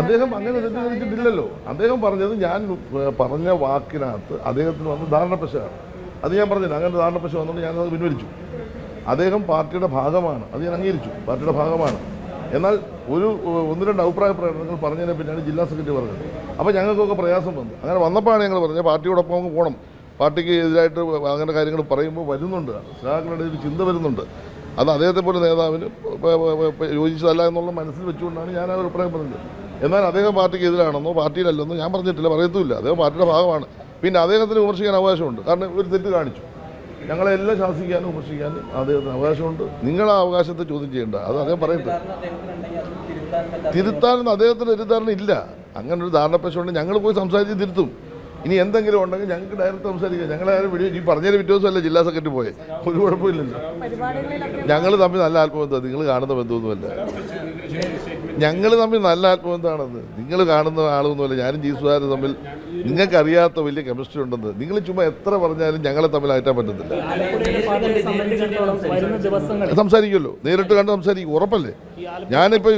അദ്ദേഹം അങ്ങനെ തെറ്റിദ്ധരിച്ചിട്ടില്ലല്ലോ. അദ്ദേഹം പറഞ്ഞത് ഞാൻ പറഞ്ഞ വാക്കിനകത്ത് അദ്ദേഹത്തിന് വന്ന് ധാരണപ്പശയാണ്. അത് ഞാൻ പറഞ്ഞില്ല. അങ്ങനെ ധാരണപ്പശ വന്നുകൊണ്ട് ഞാനത് പിൻവലിച്ചു. അദ്ദേഹം പാർട്ടിയുടെ ഭാഗമാണ്. അത് ഞാൻ അംഗീകരിച്ചു. പാർട്ടിയുടെ ഭാഗമാണ്. എന്നാൽ ഒരു ഒന്ന് രണ്ട് അഭിപ്രായ പ്രകടനങ്ങൾ പറഞ്ഞതിനെ പിന്നാണ് ജില്ലാ സെക്രട്ടറി പറഞ്ഞത്. അപ്പോൾ ഞങ്ങൾക്കൊക്കെ പ്രയാസം വന്നു. അങ്ങനെ വന്നപ്പോഴാണ് ഞങ്ങൾ പറഞ്ഞത് പാർട്ടിയോടൊപ്പം അങ്ങ് പോകണം പാർട്ടിക്ക് എതിരായിട്ട് അങ്ങനെ കാര്യങ്ങൾ പറയുമ്പോൾ വരുന്നുണ്ട്. സഹാക്കളുടെ ഒരു ചിന്ത വരുന്നുണ്ട്. അത് അദ്ദേഹത്തെ പോലെ നേതാവിന് യോജിച്ചതല്ല എന്നുള്ള മനസ്സിൽ വെച്ചുകൊണ്ടാണ് ഞാൻ ആ അഭിപ്രായം പറഞ്ഞത്. എന്നാൽ അദ്ദേഹം പാർട്ടിക്ക് എതിരാണെന്നോ പാർട്ടിയിലല്ലെന്നോ ഞാൻ പറഞ്ഞിട്ടില്ല പറയത്തുമില്ല. അദ്ദേഹം പാർട്ടിയുടെ ഭാഗമാണ്. പിന്നെ അദ്ദേഹത്തിന് വിമർശിക്കാൻ അവകാശമുണ്ട്. കാരണം ഒരു തെറ്റ് കാണിച്ചു. ഞങ്ങളെല്ലാം ശാസിക്കാനും വിമർശിക്കാനും അദ്ദേഹത്തിന് അവകാശമുണ്ട്. നിങ്ങൾ ആ അവകാശത്തെ ചോദ്യം ചെയ്യേണ്ട. അത് അദ്ദേഹം പറയട്ടെ. തിരുത്താനൊന്നും അദ്ദേഹത്തിന് ഒരു ധാരണ ഇല്ല. അങ്ങനെ ഒരു പ്രശ്നമുണ്ട് ഞങ്ങൾ പോയി സംസാരിച്ച് തിരുത്തും. ഇനി എന്തെങ്കിലും ഉണ്ടെങ്കിൽ ഞങ്ങൾക്ക് ഡയറക്റ്റ് സംസാരിക്കാം. ഞങ്ങളാരും വീഡിയോ ഈ പറഞ്ഞതിന് പിറ്റേ ദിവസമല്ല ജില്ലാ സെക്രട്ടറി പോയെ? ഒരു കുഴപ്പമില്ലല്ലോ. ഞങ്ങൾ തമ്മിൽ നല്ല ആത്മബന്ധം. നിങ്ങൾ കാണുന്ന ബന്ധമൊന്നുമല്ല. ഞങ്ങൾ തമ്മിൽ നല്ല ആത്മബന്ധമാണെന്ന്. നിങ്ങൾ കാണുന്ന ആളൊന്നുമല്ല. ഞാനും ജീസുകാരും തമ്മിൽ നിങ്ങൾക്കറിയാത്ത വലിയ കെമിസ്ട്രി ഉണ്ടെന്ന്. നിങ്ങൾ ചുമ്മാ എത്ര പറഞ്ഞാലും ഞങ്ങളെ തമ്മിൽ അയറ്റാൻ പറ്റത്തില്ല. സംസാരിക്കുമല്ലോ. നേരിട്ട് കണ്ട് സംസാരിക്കും. ഉറപ്പല്ലേ? ഞാനിപ്പോൾ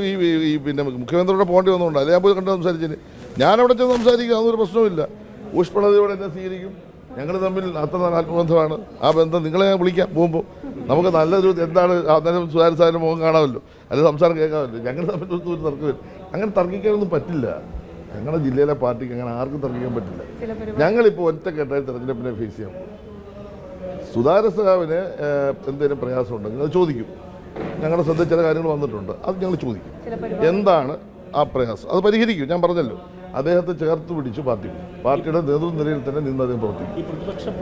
ഈ പിന്നെ മുഖ്യമന്ത്രിയുടെ പോകേണ്ടി വന്നുകൊണ്ട് അല്ലെ ഞാൻ പോയി കണ്ട് സംസാരിച്ചതിന് ഞാനവിടെ ചെന്ന് സംസാരിക്കുക അതൊരു പ്രശ്നവുമില്ല. ഊഷ്മളതയോടെ എന്നെ സ്വീകരിക്കും. ഞങ്ങൾ തമ്മിൽ അത്ര നല്ല ആത്മബന്ധമാണ്. ആ ബന്ധം നിങ്ങളെ ഞാൻ വിളിക്കാം. പോകുമ്പോൾ നമുക്ക് നല്ലൊരു എന്താണ് അന്നേരം സുധാരി സാറിന്റെ മുഖം കാണാമല്ലോ. അല്ലെങ്കിൽ സംസാരം കേൾക്കാമല്ലോ. ഞങ്ങൾ തമ്മിൽ ഒരു തർക്കമില്ല അങ്ങനെ തർക്കിക്കാനൊന്നും പറ്റില്ല. ഞങ്ങളുടെ ജില്ലയിലെ പാർട്ടിക്ക് അങ്ങനെ ആർക്കും തർക്കിക്കാൻ പറ്റില്ല. ഞങ്ങളിപ്പോൾ ഒറ്റ ഞങ്ങളിപ്പോൾ ഒറ്റക്കെട്ടായി തെരഞ്ഞെടുപ്പിനെ ഫേസ് ചെയ്യാൻ പോകും സുധാര സാവിന് എന്തെങ്കിലും പ്രയാസം ഉണ്ടെങ്കിൽ അത് ചോദിക്കും. ഞങ്ങളുടെ ശ്രദ്ധ ചില കാര്യങ്ങൾ വന്നിട്ടുണ്ട്. അത് ഞങ്ങൾ ചോദിക്കും. എന്താണ് ആ പ്രയാസം? അത് പരിഹരിക്കും. ഞാൻ പറഞ്ഞല്ലോ. അദ്ദേഹത്തെ ചേർത്ത് പിടിച്ചു പാർട്ടി പാർട്ടിയുടെ നേതൃനിരയിൽ തന്നെ നിന്ന് അദ്ദേഹം പ്രവർത്തിക്കും.